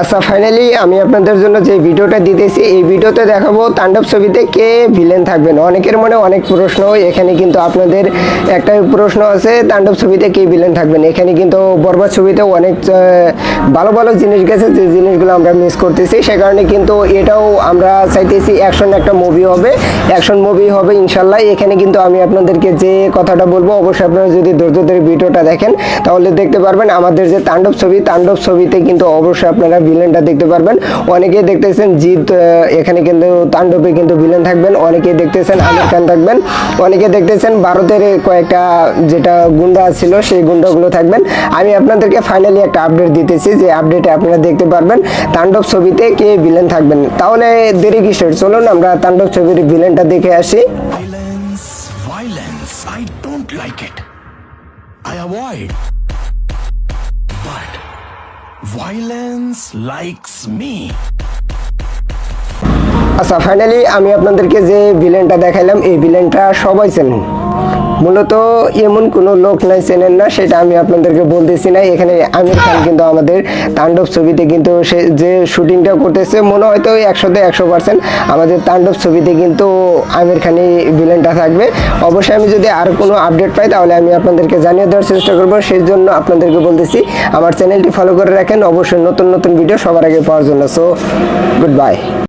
আচ্ছা ফাইনালি আমি আপনাদের জন্য যে ভিডিওটা দিতেছি, এই ভিডিওতে দেখাবো তাণ্ডব ছবিতে কে ভিলেন থাকবেন। অনেকের মনে অনেক প্রশ্ন, এখানে কিন্তু আপনাদের একটা প্রশ্ন আছে, তাণ্ডব ছবিতে কে ভিলেন থাকবেন? এখানে কিন্তু বরবাদ ছবিতে অনেক ভালো ভালো জিনিস গেছে, যে জিনিসগুলো আমরা মিস করতেছি, সে কারণে কিন্তু এটাও আমরা চাইতেছি অ্যাকশন একটা মুভি হবে। অ্যাকশন মুভি হবে ইনশাল্লাহ। এখানে কিন্তু আমি আপনাদেরকে যে কথাটা বলব, অবশ্যই আপনারা যদি ধৈর্য ধরে ভিডিওটা দেখেন, তাহলে দেখতে পারবেন আমাদের যে তাণ্ডব ছবি, তাণ্ডব ছবিতে কিন্তু অবশ্যই আপনারা ভিলেনটা দেখতে পারবেন। অনেকেই দেখতেছেন জিৎ এখানে কিন্তু তাণ্ডবে কিন্তু ভিলেন থাকবেন। অনেকেই দেখতেছেন আমির খান থাকবেন। অনেকে দেখতেছেন ভারতের কয়েকটা যেটা গুন্ডা ছিল, সেই গুন্ডাগুলো থাকবেন। আমি আপনাদেরকে ফাইনালি একটা আপডেট দিতেছি যে আপডেটে আপনারা দেখতে পারবেন তাণ্ডব ছবিতে কে ভিলেন থাকবেন। তাহলে দেরি কিসের? চলুন আমরা তাণ্ডব ছবির ভিলেনটা দেখে আসি. I avoid. But violence likes me. আচ্ছা ফাইনালি আমি আপনাদেরকে যে ভিলেনটা দেখাইলাম এই ভিলেনটা সবাই চেনেন মূলত এমন কোনো লোক নাই চেনেন না, সেটা আমি আপনাদেরকে বলতেছি না। এখানে আমির খান কিন্তু আমাদের তাণ্ডব ছবিতে কিন্তু সে যে শুটিংটা করতেছে, মনে হয়তো একশোতে একশো পার্সেন্ট আমাদের তাণ্ডব ছবিতে কিন্তু আমির খানই ভিলেনটা থাকবে। অবশ্যই আমি যদি আর কোনো আপডেট পাই, তাহলে আমি আপনাদেরকে জানিয়ে দেওয়ার চেষ্টা করব। সেই জন্য আপনাদেরকে বলতেছি, আমার চ্যানেলটি ফলো করে রাখেন। অবশ্যই নতুন নতুন ভিডিও সবার আগে পাওয়ার জন্য। So good bye